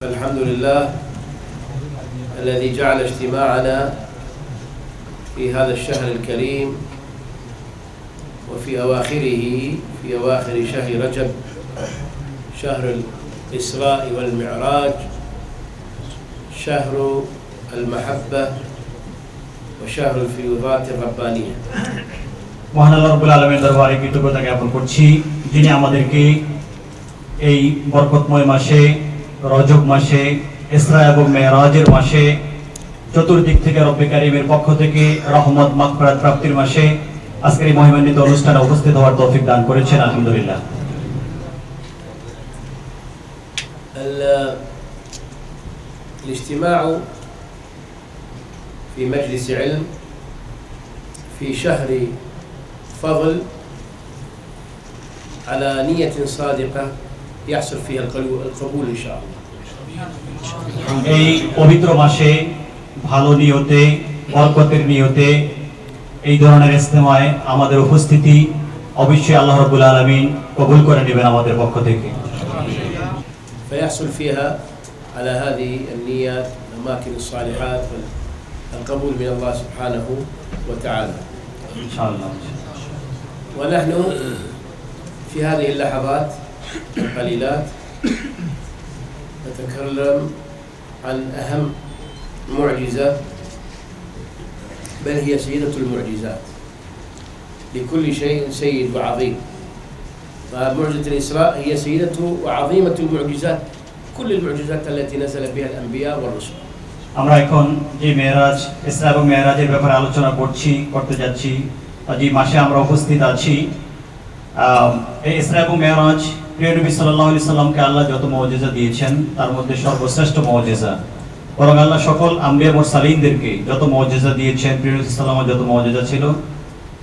الحمد لله الذي جعل اجتماعنا في هذا الشهر الكريم وفي أواخره في أواخر شهر رجب شهر الإسراء والمعراج شهر المحبة وشهر الفيوضات الربانية মহান আল্লাহ রব্বুল আলমের দরবারে কৃতজ্ঞতা জ্ঞাপন করছি যিনি আমাদেরকে এই বরকতময় মাসে রজব মাসে ইসরা এবং মেয়েরাজের মাসে চতুর্দিক থেকে রব্বে কারিমের পক্ষ থেকে রহমত মাকফরাত প্রাপ্তির মাসে আজকের এই মহিমান্বিত অনুষ্ঠানে উপস্থিত হওয়ার তৌফিক দান করেছেন আলহামদুলিল্লাহ ال- الاجتماع في مجلس علم في شهر فضل على نية صادقة يحصل فيها القلو- القبول إن شاء الله এই পবিত্র মাসে ভালো নিয়তে বরকতের নিয়তে এই ধরনের ইস্তেমায় আমাদের উপস্থিতি অবশ্যই আল্লাহ রবুল আলমিন কবুল করে নেবেন আমাদের পক্ষ থেকে فيحصل فيها على هذه النية الأماكن الصالحات والقبول من الله سبحانه وتعالى ইনশাআল্লাহ ونحن في هذه اللحظات القليلات نتكلم عن أهم معجزة بل هي سيدة المعجزات لكل شيء سيد وعظيم فمعجزة الإسراء هي سيدة وعظيمة المعجزات كل المعجزات التي نزل بها الأنبياء والرسل আমরা এখন যে মেয়েরাজ ইসরা এবং মেয়েরাজের ব্যাপারে আলোচনা করছি করতে যাচ্ছি আর যে মাসে আমরা উপস্থিত আছি আহ, এই ইসরা এবং মেয়েরাজ প্রিয় নবী সাল্লাহ আলি সাল্লামকে আল্লাহ যত মৌজেজা দিয়েছেন তার মধ্যে সর্বশ্রেষ্ঠ মৌজেজা বরং আল্লাহ সকল আম্বিয়া সালিনদেরকে যত মৌজেজা দিয়েছেন প্রিয় নবী সাল্লামের যত মৌজেজা ছিল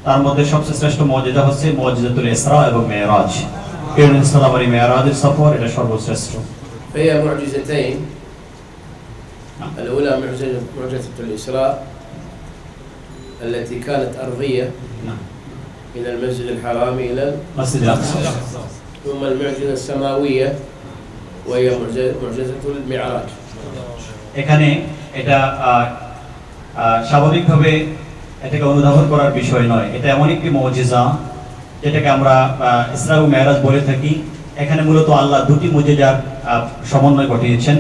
তার মধ্যে সবচেয়ে শ্রেষ্ঠ মৌজেজা হচ্ছে মৌজেজাতুল ইসরা এবং মেয়েরাজ প্রিয় নবী সাল্লামের এই মেয়েরাজের সফর এটা সর্বশ্রেষ্ঠ فهي معجزتين الأولى معجزة معجزة الإسراء التي كانت أرضية من المسجد الحرام إلى মসজিদ আকসা ثم المعجزة السماوية وهي معجزة- معجزة المعراج এখানে এটা আহ, আহ, স্বাভাবিকভাবে এটাকে অনুধাবন করার বিষয় নয় এটা এমন একটি মৌজিজা যেটাকে আমরা আহ, ইসরা ও মেহরাজ বলে থাকি এখানে মূলত আল্লাহ দুটি মুজিজার আহ, সমন্বয় ঘটিয়েছেন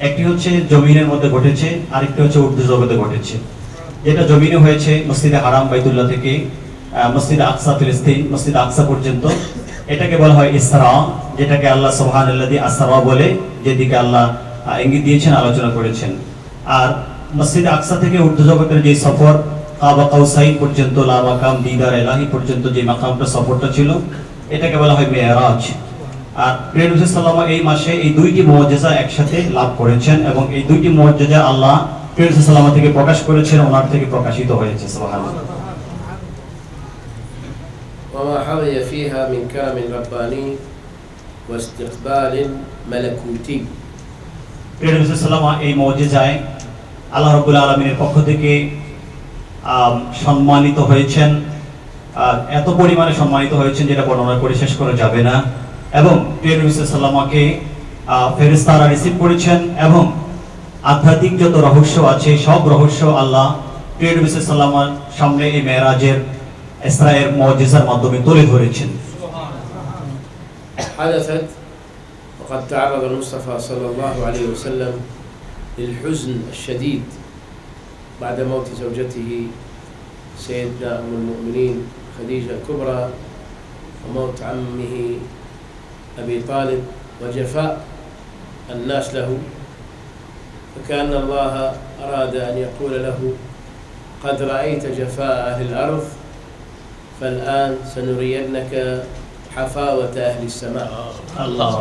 একটি হচ্ছে জমিনের মধ্যে ঘটেছে আরেকটি হচ্ছে উর্দু জগতে ঘটেছে যেটা জমিনে হয়েছে মসজিদে হারাম বাইতুল্লাহ থেকে আহ, মসজিদে আকসা ফিলিস্তিন মসজিদ আকসা পর্যন্ত এটাকে বলা হয় ইসরা, যেটাকে আল্লাহ সোহান আসরা বলে, যেদিকে আল্লাহ ইঙ্গিত দিয়েছেন, আলোচনা করেছেন। আর মসজিদে আকসা থেকে উর্দু জগতের যে সফর পর্যন্ত দিদার এলাহি পর্যন্ত যে মাকামটা, সফরটা ছিল, এটাকে বলা হয় মেয়ারাজ। আর প্রিয় নবী এই মাসে এই দুইটি মুআজিজা একসাথে লাভ করেছেন এবং এই দুইটি মুআজিজা আল্লাহ প্রিয় নবী থেকে প্রকাশ করেছেন, ওনার থেকে প্রকাশিত হয়েছে, সুবহানাল্লাহ। وما حظي فيها من كرم رباني واستقبال ملكوتي প্রিয় নবী সাল্লাল্লাহু আলাইহি এই মুআজিজায় আল্লাহ রাব্বুল আলামিনের পক্ষ থেকে আম, সম্মানিত হয়েছেন আর এত পরিমাণে সম্মানিত হয়েছেন যেটা বর্ণনা করে শেষ করা যাবে না এবং প্রিয় নবী সাল্লামাকে ফেরেশতারা রিসিভ করেছেন এবং আধ্যাত্মিক যত রহস্য আছে সব রহস্য আল্লাহ প্রিয় নবী সাল্লামার সামনে এই মেরাজের ইসরায়ের মুআজিজার মাধ্যমে তুলে ধরেছেন حدثت وقد تعرض المصطفى صلى الله عليه وسلم للحزن الشديد بعد موت زوجته سيدنا أم المؤمنين خديجة الكبرى وموت عمه أبي طالب وجفاء الناس له فكأن الله أراد أن يقول له قد رأيت جفاء أهل الأرض فالآن سنرينك حفاوة أهل السماء আল্লাহ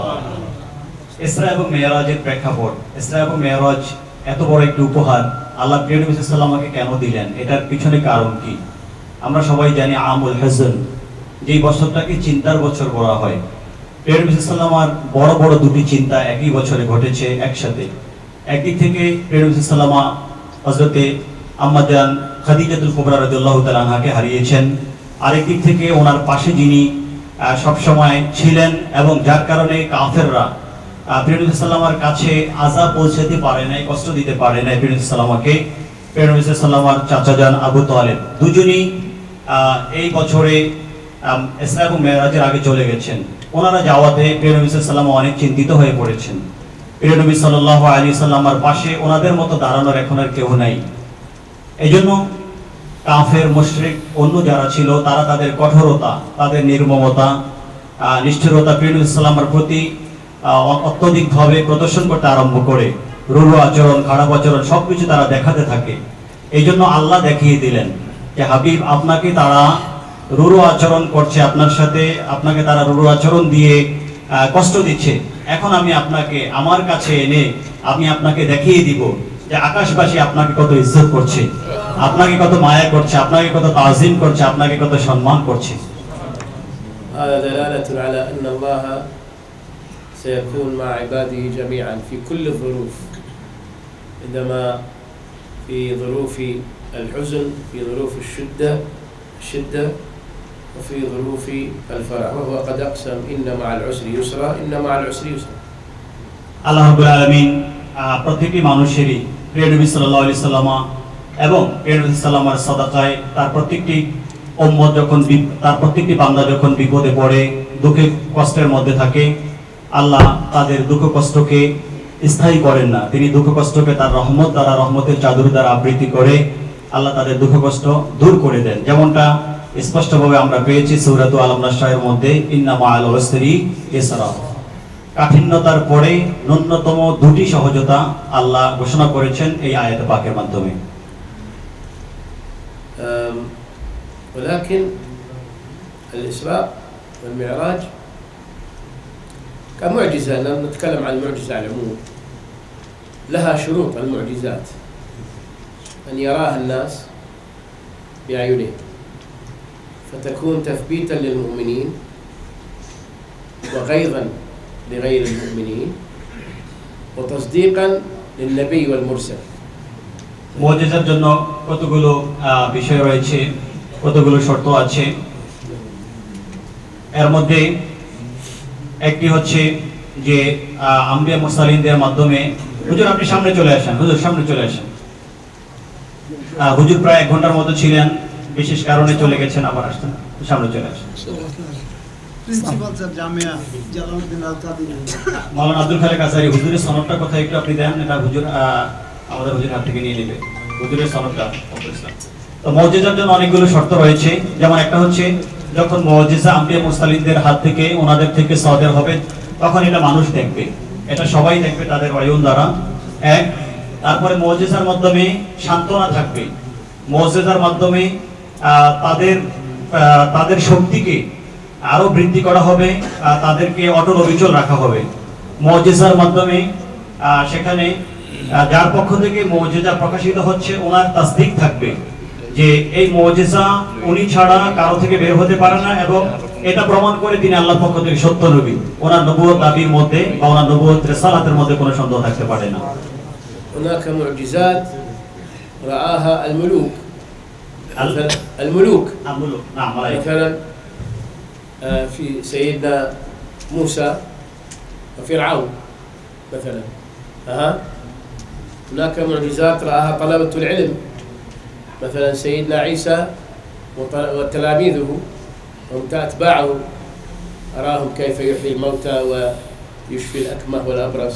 ইসরা এবং মেয়ারাজের প্রেক্ষাপট ইসরা এবং মেয়ারাজ এত বড় একটি উপহার আল্লাহ প্রিয় নবী সাল্লামাকে কেন দিলেন এটার পিছনে কারণ কি আমরা সবাই জানি আমুল হাসান যেই বছরটাকে চিন্তার বছর বলা হয় প্রিয় নবী সাল্লামার বড় বড় দুটি চিন্তা একই বছরে ঘটেছে একসাথে একদিক থেকে প্রিয় নবী সাল্লামা হজরতে আম্মাজান খাদিজাতুল কুবরা রাদিয়াল্লাহু তাআলা আনহাকে হারিয়েছেন আরেক দিক থেকে ওনার পাশে যিনি সবসময় ছিলেন এবং যার কারণে কাফেররা প্রিয়নবী কাছে আজা পৌঁছাতে পারে নাই, কষ্ট দিতে পারে নাই প্রিয়নবী সাল্লামাকে প্রিয়নবী চাচা যান আবু তালেব। দুজনই এই বছরে ইসরা এবং মেয়েরাজের আগে চলে গেছেন। ওনারা যাওয়াতে প্রিয়নবী সাল্লাম অনেক চিন্তিত হয়ে পড়েছেন। প্রিয়নবী সাল্লাহ আলী সাল্লামার পাশে ওনাদের মতো দাঁড়ানোর এখন আর কেউ নাই। এই জন্য কাফের, মুশরিক, অন্য যারা ছিল, তারা তাদের কঠোরতা, তাদের নির্মমতা নিষ্ঠুরতা প্রিয় ইসলামের প্রতি অত্যধিকভাবে প্রদর্শন করতে আরম্ভ করে। রুরু আচরণ, খারাপ আচরণ সবকিছু তারা দেখাতে থাকে। এই জন্য আল্লাহ দেখিয়ে দিলেন যে, হাবিব, আপনাকে তারা রুরু আচরণ করছে আপনার সাথে, আপনাকে তারা রুরু আচরণ দিয়ে কষ্ট দিচ্ছে। এখন আমি আপনাকে, আমার কাছে এনে, আমি আপনাকে দেখিয়ে দিব যে, আকাশবাসী আপনাকে কত ইজ্জত করছে। আপনাকে কত মায়া করছে আপনাকে কত তাজিম করছে আপনাকে কত সম্মান করছে هذا دلالة على أن الله سيكون مع عباده جميعا في كل الظروف عندما في ظروف الحزن في ظروف الشدة الشدة وفي ظروف الفرح وهو قد أقسم إن مع العسر يسرا إن مع العسر يسرا আল্লাহ রাব্বুল আলামিন আহ, প্রত্যেকটি মানুষেরই প্রিয় নবী সাল্লাল্লাহু আলাইহি সাল্লামা এবং প্রিয় নবী সাল্লামার তার প্রত্যেকটি উম্মত যখন তার প্রত্যেকটি বান্দা যখন বিপদে পড়ে, দুঃখে কষ্টের মধ্যে থাকে, আল্লাহ তাদের দুঃখ কষ্টকে স্থায়ী করেন না। তিনি দুঃখ কষ্টকে তার রহমত দ্বারা, রহমতের চাদর দ্বারা আবৃত্তি করে আল্লাহ তাদের দুঃখ কষ্ট দূর করে দেন। যেমনটা স্পষ্টভাবে আমরা পেয়েছি সৌরাতু আলম নাশাহের মধ্যে ইন্নামা আল ওয়াসরি এছাড়া কাঠিন্যতার পরে ন্যূনতম দুটি সহজতা আল্লাহ ঘোষণা করেছেন এই আয়াত পাকের মাধ্যমে। ولكن الإسراء والمعراج كمعجزة لم نتكلم عن المعجزة على العموم لها شروط المعجزات أن يراها الناس بأعينهم فتكون تثبيتا للمؤمنين وغيظا لغير المؤمنين وتصديقا للنبي والمرسل মজেজার জন্য কতগুলো আহ, বিষয় রয়েছে কতগুলো শর্ত আছে? এর মধ্যে একটি হচ্ছে যে আম্বিয়া মুসালিনদের মাধ্যমে হুজুর আপনি সামনে চলে আসেন হুজুর সামনে চলে আসেন। হুজুর প্রায় এক ঘণ্টার মতো ছিলেন বিশেষ কারণে চলে গেছেন আবার আসতেন সামনে চলে আসেন। প্রিন্সিপাল স্যার জামিয়া জালালউদ্দিন আল কাদির মাওলানা আব্দুল খালেক আজারি হুজুরের সনদটা কথা একটু আপনি দেন এটা হুজুর আহ, আমাদের হুজুর হাত থেকে নিয়ে নেবে। হুজুরের সনদটা ইসলাম। তো মসজিদের জন্য অনেকগুলো শর্ত রয়েছে। যেমন একটা হচ্ছে, যখন মসজিদা আম্পিয়া মুস্তালিনদের হাত থেকে, ওনাদের থেকে সদের হবে, তখন এটা মানুষ দেখবে। এটা সবাই দেখবে তাদের অয়ন দ্বারা। এক, তারপরে মসজিদার মাধ্যমে সান্ত্বনা থাকবে। মসজিদার মাধ্যমে তাদের তাদের শক্তিকে আরও বৃদ্ধি করা হবে তাদেরকে অটল অবিচল রাখা হবে। মজেজার মাধ্যমে সেখানে যার পক্ষ থেকে মজেজা প্রকাশিত হচ্ছে, ওনার তাসদিক থাকবে। যে এই মজেজা উনি ছাড়া কারো থেকে বের হতে পারে না এবং এটা প্রমাণ করে তিনি আল্লাহর পক্ষ থেকে সত্য নবী ওনার নবুয়ত দাবির মধ্যে বা ওনার নবুয়ত রেসালাতের মধ্যে কোনো সন্দেহ থাকতে পারে না هناك معجزات رآها الملوك ال- مثلا الملوك আমুল না মালাইকা مثلا آه، في سيدنا موسى وفرعون مثلا ها هناك معجزات رآها طلبة العلم مثلا سيدنا عيسى وتلاميذه أتباعه أراهم كيف يحيي الموتى ويشفي الأكمة والأبرص.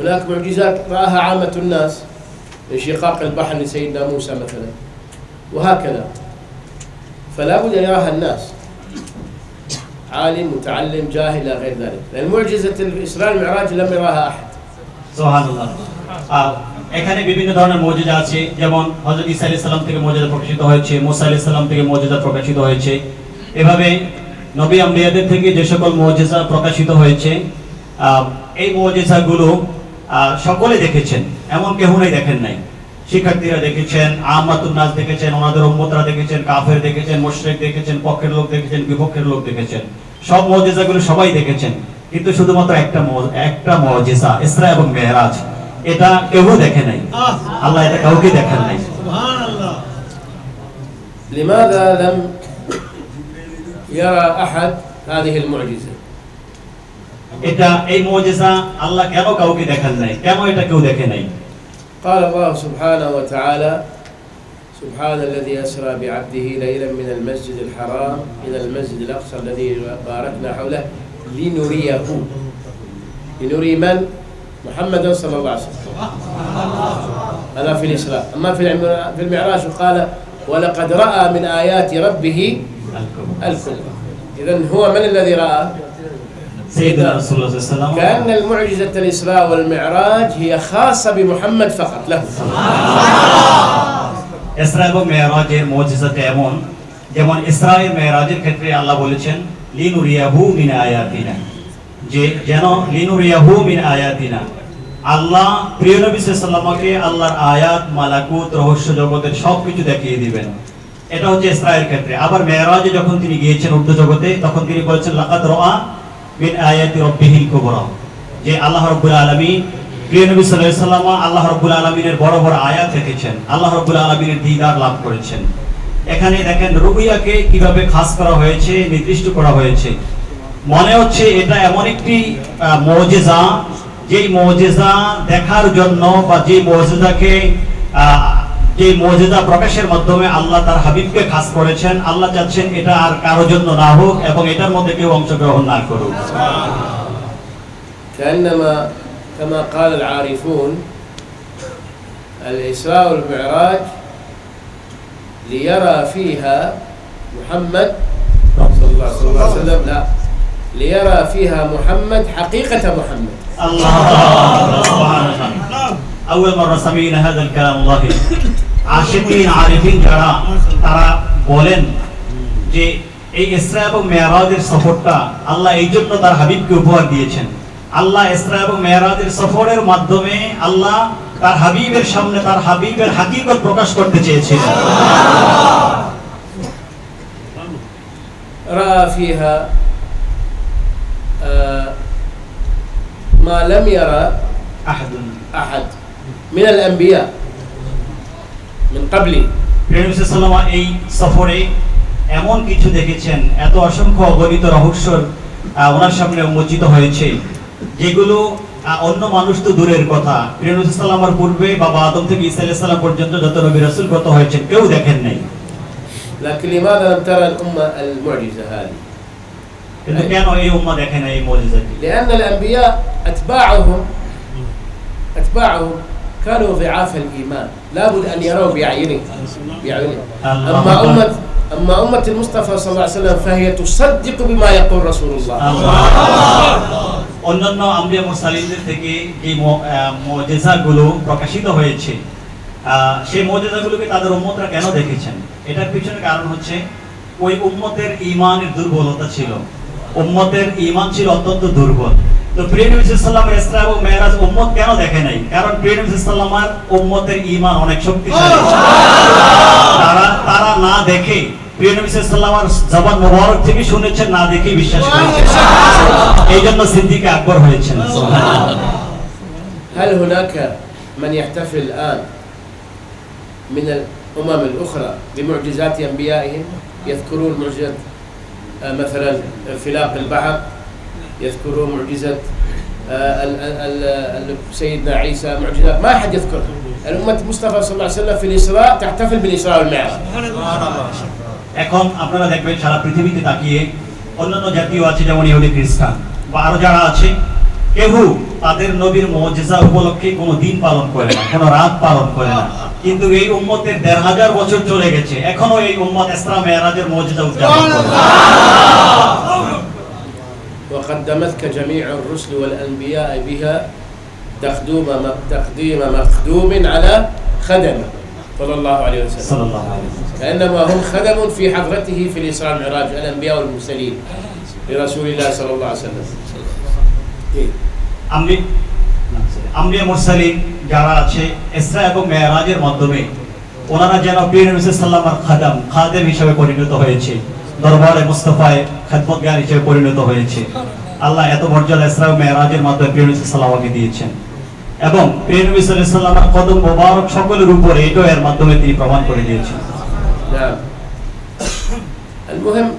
هناك معجزات رآها عامة الناس انشقاق البحر لسيدنا موسى مثلا. وهكذا. فلا بد أن يراها الناس. عالم متعلم جاهل إلى غير ذلك. لأن معجزة الإسراء المعراج لم يراها أحد. سبحان الله. آه. এখানে বিভিন্ন ধরনের মৌজুদা আছে যেমন হযরত ঈসা আলাইহিস সালাম থেকে মর্যাদা প্রকাশিত হয়েছে মুসা আলাইহিস সালাম থেকে মর্যাদা প্রকাশিত হয়েছে। এভাবে নবী আম্বিয়াদের থেকে যে সকল মৌজুদা প্রকাশিত হয়েছে এই আহ, সকলে দেখেছেন এমন কেউ নেই দেখেন নাই। শিক্ষার্থীরা দেখেছেন আমাতুন নাস দেখেছেন ওনাদের উম্মতরা দেখেছেন কাফের দেখেছেন মুশরিক দেখেছেন পক্ষের লোক দেখেছেন বিপক্ষের লোক দেখেছেন। সব মৌজুদাগুলো সবাই দেখেছেন কিন্তু শুধুমাত্র একটা একটা মৌজিজা ইসরা এবং মেহরাজ। এটা কেউ দেখে নাই আহ আল্লাহ এটা কাউকে দেখেন নাই সুবহানাল্লাহ لماذا لم يرى أحد هذه المعجزة এটা এই মুজিজা আল্লাহ কেন কাউকে দেখান নাই কেন এটা কেউ দেখে নাই قال الله سبحانه وتعالى سبحان الذي أسرى بعبده ليلا من المسجد الحرام إلى المسجد الأقصى الذي باركنا حوله لنريه لنري من؟ محمدا صلى الله عليه وسلم هذا في الإسراء أما في العم- في المعراج قال ولقد رأى من آيات ربه الكبرى إذا هو من الذي رأى؟ سيدنا رسول الله صلى الله عليه وسلم كأن المعجزة الإسراء والمعراج هي خاصة بمحمد فقط له ইসরা এবং মেরাজের মুজিজাটা এমন যেমন ইসরা এর মেরাজের ক্ষেত্রে আল্লাহ বলেছেন লিনুরিয়াহু মিন আয়াতিনা যে যেন লিনুরিয়াহু মিন আয়াতিনা। আল্লাহ প্রিয় নবী সাল্লাল্লাহু আল্লাহর আয়াত, মালাকুত, রহস্য জগতের সবকিছু দেখিয়ে দিবেন। এটা হচ্ছে ইসরায়েল ক্ষেত্রে। আবার মেরাজে যখন তিনি গিয়েছেন উর্দু জগতে, তখন তিনি বলেছেন, লাকাদ রাআ মিন আয়াতি রাব্বিহিল কুবরা। যে আল্লাহ রাব্বুল আলামিন, প্রিয় নবী সাল্লাল্লাহু ওয়াসাল্লাম আল্লাহ রাব্বুল আলামিনের বড় বড় আয়াত দেখেছেন আল্লাহ রাব্বুল আলামিনের দিদার লাভ করেছেন। এখানে দেখেন রুবিয়াকে কীভাবে খাস করা হয়েছে, নির্দিষ্ট করা হয়েছে। মনে হচ্ছে এটা এমন একটি আহ, মুজিজা যেই মুজিজা দেখার জন্য বা যে মুজিজাকে আহ, যে মুজিজা প্রকাশের মাধ্যমে আল্লাহ তার হাবিবকে খাস করেছেন আল্লাহ চাচ্ছেন এটা আর কারোর জন্য না হোক এবং এটার মধ্যে কেউ অংশগ্রহণ না করুক كأنما كما قال العارفون الإسراء والمعراج ليرى فيها محمد صلى الله صلى الله عليه وسلم لا ليرى فيها محمد حقيقة محمد الله سبحان الله أول مرة سمعنا هذا الكلام الله আশিকিন আরিফিন যারা তারা বলেন যে এই ইসরা এবং মেয়ারাজের সফরটা আল্লাহ এই জন্য তার হাবিবকে উপহার দিয়েছেন আল্লাহ ইসরা এবং মেয়ারাজের সফরের মাধ্যমে আল্লাহ তার হাবিবের সামনে তার হাবিবের হাকিকত প্রকাশ করতে চেয়েছিলেন رأى فيها آه، ما لم يرى আহাদুন أحد من الأنبياء من قبله প্রেমসাল্লামা এই সফরে এমন কিছু দেখেছেন এত অসংখ্য অগণিত রহস্য আহ, ওনার সামনে উন্মোচিত হয়েছে যেগুলো আহ, অন্য মানুষ তো দূরের কথা প্রেমসাল্লামার পূর্বে বাবা আদম থেকে ইসা আলাইহিস সালাম পর্যন্ত যত নবী রাসূল গত হয়েছেন কেউ দেখেন নাই لكن لماذا لم ترى الأمة المعجزة هذه؟ কিন্তু কেন এই উম্মা দেখে না এই মুজিজাটি لأن الأنبياء أتباعهم أتباعهم كانوا ضعاف الإيمان لابد أن يروا بأعينهم بأعينهم الله أما أكبر. أمة أما أمة المصطفى صلى الله عليه وسلم فهي تصدق بما يقول رسول الله অন্যান্য আম্বিয়া মুরসালিনদের থেকে যে মুজিজাগুলো প্রকাশিত হয়েছে আহ, সেই মুজিজাগুলোকে তাদের উম্মতরা কেন দেখেছেন এটার পিছনে কারণ হচ্ছে ওই উম্মতের ঈমানের দুর্বলতা ছিল উম্মতের ঈমান ছিল অত্যন্ত দুর্বল তো প্রিয় নবী সাল্লাল্লাহু আলাইহি ইসরা এবং মেরাজ উম্মত কেন দেখে নাই কারণ প্রিয় নবী সাল্লাল্লাহু আলাইহি উম্মতের ঈমান অনেক শক্তিশালী তারা তারা না দেখে প্রিয় নবী সাল্লাল্লাহু আলাইহি জবান মোবারক থেকে শুনেছেন না দেখে বিশ্বাস করেছেন এই জন্য সিদ্দিক আকবর হয়েছেন هل هناك من يحتفل الآن من الأمم الأخرى بمعجزات أنبيائهم يذكرون معجزة آه، مثلا انفلاق البحر يذكرون معجزة آه، ال- ال- ال- سيدنا عيسى معجزات ما أحد يذكرها الأمة المصطفى صلى الله عليه وسلم في الإسراء تحتفل بالإسراء والمعراج এখন আপনারা দেখবেন সারা পৃথিবীতে তাকিয়ে অন্যান্য জাতীয় আছে যেমন ইহুদি খ্রিস্টান বা আরো যারা আছে কেউ তাদের নবীর মুজিজা উপলক্ষে কোনো দিন পালন করে না কোনো রাত পালন করে না কিন্তু এই উম্মতের দেড় হাজার বছর চলে গেছে এখনো এই উম্মত ইসরা মেরাজের মুজিজা উদযাপন করে وقدمتك جميع الرسل والأنبياء بها تخدوم تقديم مخدوم على خدم صلى الله عليه وسلم সাল্লাল্লাহু আলাইহি ওয়াসাল্লাম। كأنما هم خدم في حضرته في الإسراء والمعراج الأنبياء والمرسلين لرسول الله صلى الله عليه وسلم إيه. আমি আম্বিয়া মুরসালিন যারা আছে ইসরা এবং মেরাজের মাধ্যমে ওনারা যেন প্রিয় নবী সাল্লাল্লাহু খাদাম খাদেম হিসেবে পরিণত হয়েছে দরবারে মুস্তাফায় খেদমতগার হিসেবে পরিণত হয়েছে আল্লাহ এত মর্যাদা ইসরা ও মেরাজের মাধ্যমে প্রিয় নবী সাল্লাল্লাহু দিয়েছেন এবং প্রিয় নবী সাল্লাল্লাহু আলাইহি ওয়াসাল্লামের কদম মোবারক সকলের উপরে এটাও এর মাধ্যমে তিনি প্রমাণ করে দিয়েছেন نعم المهم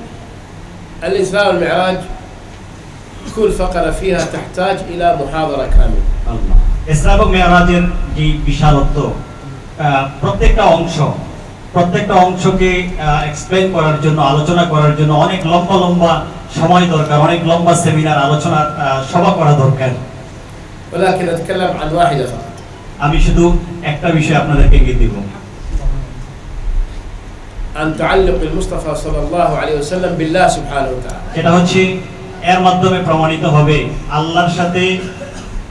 الإسراء والمعراج كل فقرة فيها تحتاج إلى محاضرة كاملة আল্লাহ। ইসরা এবং মেয়ারাজের যে বিশালত্ব আহ, প্রত্যেকটা অংশ প্রত্যেকটা অংশকে এক্সপ্লেন করার জন্য আলোচনা করার জন্য অনেক লম্বা লম্বা সময় দরকার অনেক লম্বা সেমিনার আলোচনা আহ, সভা করা দরকার ولكن أتكلم عن واحدة فقط আমি শুধু একটা বিষয় আপনাদেরকে ইঙ্গিত দিব عن تعلق المصطفى صلى الله عليه وسلم بالله سبحانه وتعالى সেটা হচ্ছে এর মাধ্যমে প্রমাণিত হবে আল্লাহর সাথে আ-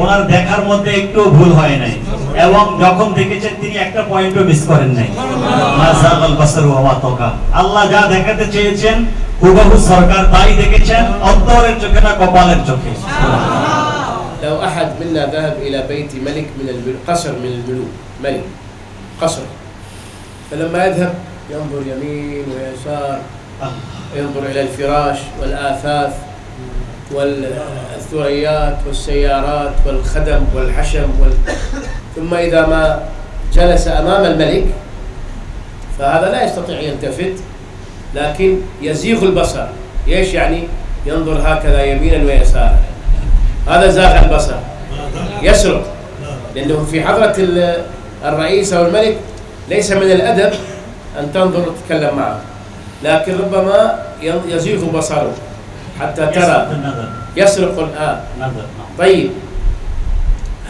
ওনার দেখার মধ্যে একটু ভুল হয় নাই এবং যখন দেখেছেন তিনি একটা পয়েন্টও মিস করেন নাই মা যাগাল বাসার ওয়া মা তাগা আল্লাহ যা দেখাতে চেয়েছেন হুবহু সরকার তাই দেখেছেন অন্তরের চোখে না কপালের চোখে لو أحد منا ذهب إلى بيت ملك من الملوك قصر من الملوك ملك قصر فلما يذهب ينظر يمين ويسار ينظر إلى الفراش والآثاث والثريات والسيارات والخدم والحشم وال... ثم إذا ما جلس أمام الملك فهذا لا يستطيع يلتفت لكن يزيغ البصر. إيش يعني؟ ينظر هكذا يمينا ويسارا. هذا زاغ البصر. يسرق. لأنه في حضرة ال- الرئيس أو الملك ليس من الأدب أن تنظر وتتكلم معه. لكن ربما يزيغ بصره. حتى ترى يسرق الآن طيب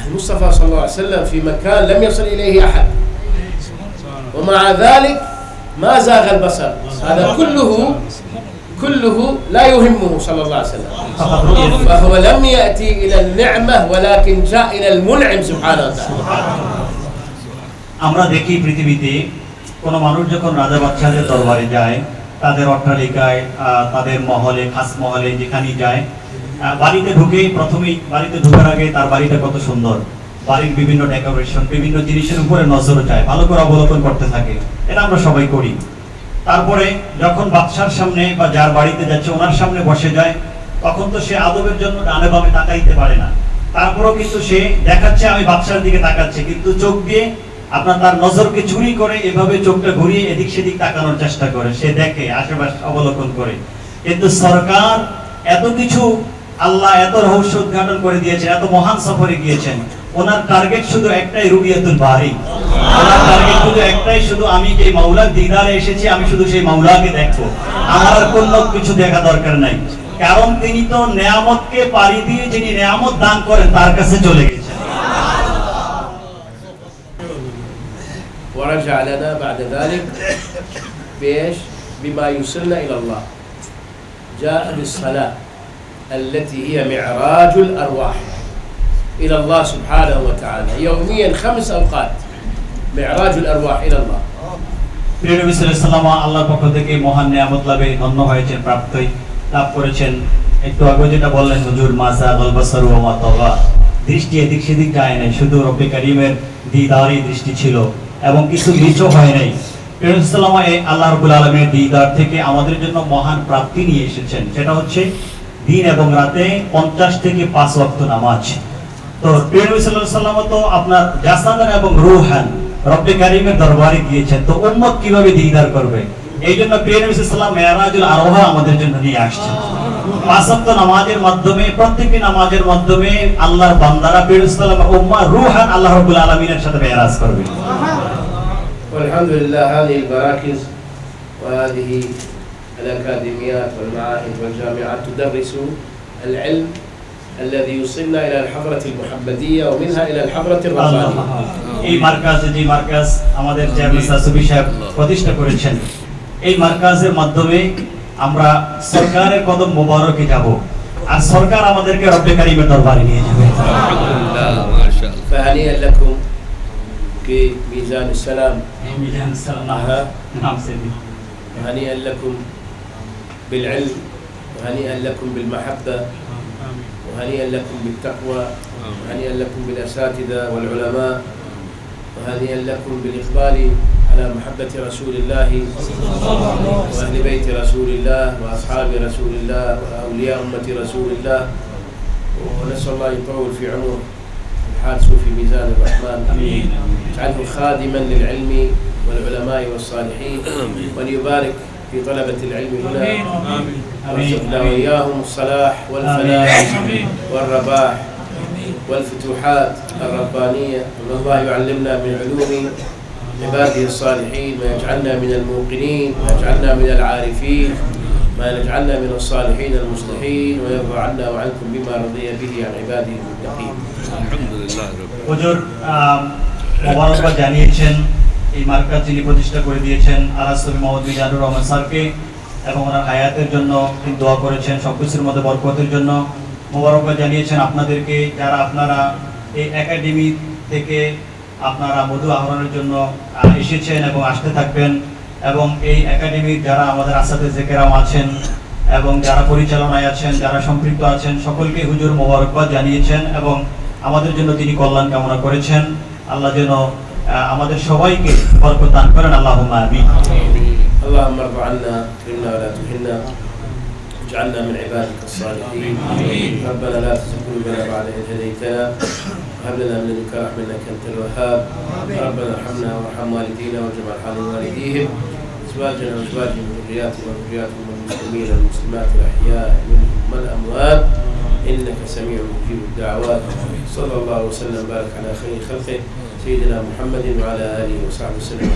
المصطفى صلى الله عليه وسلم في مكان لم يصل إليه أحد ومع ذلك ما زاغ البصر هذا كله كله لا يهمه صلى الله عليه وسلم فهو لم يأتي إلى النعمة ولكن جاء إلى المنعم سبحانه وتعالى আমরা দেখি পৃথিবীতে কোন মানুষ যখন রাজা বাদশাহের দরবারে যায় তাদের অট্টালিকায় তাদের মহলে, খাস মহলে যেখানেই যায় বাড়িতে ঢুকে প্রথমেই, বাড়িতে ঢোকার আগে তার বাড়িটা কত সুন্দর। বাড়ির বিভিন্ন ডেকোরেশন, বিভিন্ন জিনিসের উপরে নজর যায়, ভালো করে অবলোকন করতে থাকে। এটা আমরা সবাই করি। তারপরে যখন বাদশার সামনে বা যার বাড়িতে যাচ্ছে, ওনার সামনে বসে যায়, তখন তো সে আদবের জন্য ডানে বামে তাকাইতে পারে না। তারপরেও কিন্তু সে দেখাচ্ছে, আমি বাদশার দিকে তাকাচ্ছে, কিন্তু চোখ দিয়ে আপনার তার নজরকে চুরি করে এভাবে চোখটা ঘুরিয়ে এদিক সেদিক তাকানোর চেষ্টা করে। সে দেখে, আশেপাশে অবলোকন করে। কিন্তু সরকার এত কিছু আল্লাহ এত রহস্য উদ্ঘাটন করে দিয়েছেন এত মহান সফরে গিয়েছেন। ওনার টার্গেট শুধু একটাই, রুবিয়াতুল বাড়ি ওনার টার্গেট শুধু একটাই, শুধু আমি যে মাওলার দিদারে এসেছি, আমি শুধু সেই মাওলাকে দেখব। আমার আর কোনো কিছু দেখা দরকার নাই। কারণ তিনি তো নেয়ামতকে পাড়ি দিয়ে যিনি নেয়ামত দান করেন, তার কাছে চলে গেছেন ورجع لنا بعد ذلك بإيش؟ بما يوصلنا إلى الله جاء بالصلاة التي هي معراج الأرواح إلى الله سبحانه وتعالى يوميا خمس أوقات معراج الأرواح إلى الله প্রিয় নবী সাল্লাল্লাহু আলাইহি আল্লাহর পক্ষ থেকে মহান নিয়ামত লাভে ধন্য হয়েছেন প্রাপ্তই লাভ করেছেন একটু আগে যেটা বললেন হুজুর মাসা আল বাসার ওয়া মা তাগা দৃষ্টি এদিক সেদিক যায় নাই শুধু রব্বে কারিমের দিদারই দৃষ্টি ছিল এবং কিছু নিচও হয় নাই। নবী আল্লাহ রাব্বুল আলামিনের দিদার থেকে আমাদের জন্য মহান প্রাপ্তি নিয়ে এসেছেন। সেটা হচ্ছে দিন এবং রাতে 50 থেকে 5 ওয়াক্ত নামাজ। তো প্রিয় সাল্লাল্লাহু আলাইহি সাল্লাম তো আপনার জাসাদান এবং রূহান রব্বে কারিমের দরবারে গিয়েছেন। তো উম্মত কীভাবে দিদার করবে? এই জন্য প্রিয় নবী সাল্লাল্লাহু আলাইহি মেরাজুল আরোহা আমাদের জন্য নিয়ে আসছেন। পাঁচ ওয়াক্ত নামাজের মাধ্যমে, প্রত্যেকটি নামাজের মাধ্যমে আল্লাহর বান্দারা, প্রিয় নবী সাল্লাল্লাহু আলাইহি উম্মাহ রূহান আল্লাহ রাব্বুল আলামিনের সাথে মেরাজ করবে। والحمد لله هذه المراكز وهذه الأكاديميات والمعاهد والجامعات تدرس العلم الذي يوصلنا إلى الحضرة المحمدية ومنها إلى الحضرة الربانية এই মার্কাজ যে মার্কাজ আমাদের চেয়ারম্যান সাসুবি সাহেব প্রতিষ্ঠা করেছেন এই মার্কাজের মাধ্যমে আমরা সরকারের কদম মোবারকে যাব আর সরকার আমাদেরকে রব্বে কারিমের দরবারে নিয়ে যাবে ما شاء الله فهنيئا في ميزان السلام. في ميزان السلام. نعم. نعم. سيدي. هنيئا لكم بالعلم وهنيئا لكم بالمحبة وهنيئا لكم بالتقوى وهنيئا لكم بالأساتذة والعلماء وهنيئا لكم بالإقبال على محبة رسول الله وأهل بيت رسول الله وأصحاب رسول الله وأولياء أمة رسول الله. ونسأل الله يطول في عمره. الحادث في ميزان الرحمن. أمين. واجعله خادما للعلم والعلماء والصالحين. وأن يبارك في طلبة العلم هنا. وارزقنا وإياهم الصلاح والفلاح والرباح والفتوحات الربانية. الله يعلمنا من علوم عباده الصالحين ويجعلنا من الموقنين ويجعلنا من العارفين ما يجعلنا من الصالحين المصلحين ويرضى عنا وعنكم بما رضي به عن عباده المتقين. الحمد لله رب মোবারকবাদ জানিয়েছেন এই মার্কাজ যিনি প্রতিষ্ঠা করে দিয়েছেন আলাস্তবি মোহাম্মদ মিজানুর রহমান স্যারকে এবং ওনার হায়াতের জন্য দোয়া করেছেন, সবকিছুর মধ্যে বরকতের জন্য। মোবারকবাদ জানিয়েছেন আপনাদেরকে, যারা আপনারা এই একাডেমি থেকে আপনারা মধু আহরণের জন্য এসেছেন এবং আসতে থাকবেন এবং এই একাডেমির যারা আমাদের আসাতে জেকেরাম আছেন এবং যারা পরিচালনায় আছেন, যারা সম্পৃক্ত আছেন, সকলকে হুজুর মোবারকবাদ জানিয়েছেন এবং আমাদের জন্য তিনি কল্যাণ কামনা করেছেন। আল্লাহ যেন আহ, আমাদের সবাইকে বরকত দান করেন আল্লাহ আমিন اللهم ارض عنا اكرمنا ولا تهنا اجعلنا من عبادك الصالحين ربنا لا تزغ قلوبنا بعد إذ هديتنا وهب لنا من لدنك رحمة إنك أنت الوهاب ربنا ارحمنا وارحم والدينا واجمع حال والديهم أزواجنا وأزواجهم وذرياتنا وذرياتهم والمسلمين والمسلمات الأحياء منهم والأموات إنك سميع مجيب الدعوات. صلى الله وسلم وبارك على خير خلقه سيدنا محمد وعلى آله وصحبه وسلم.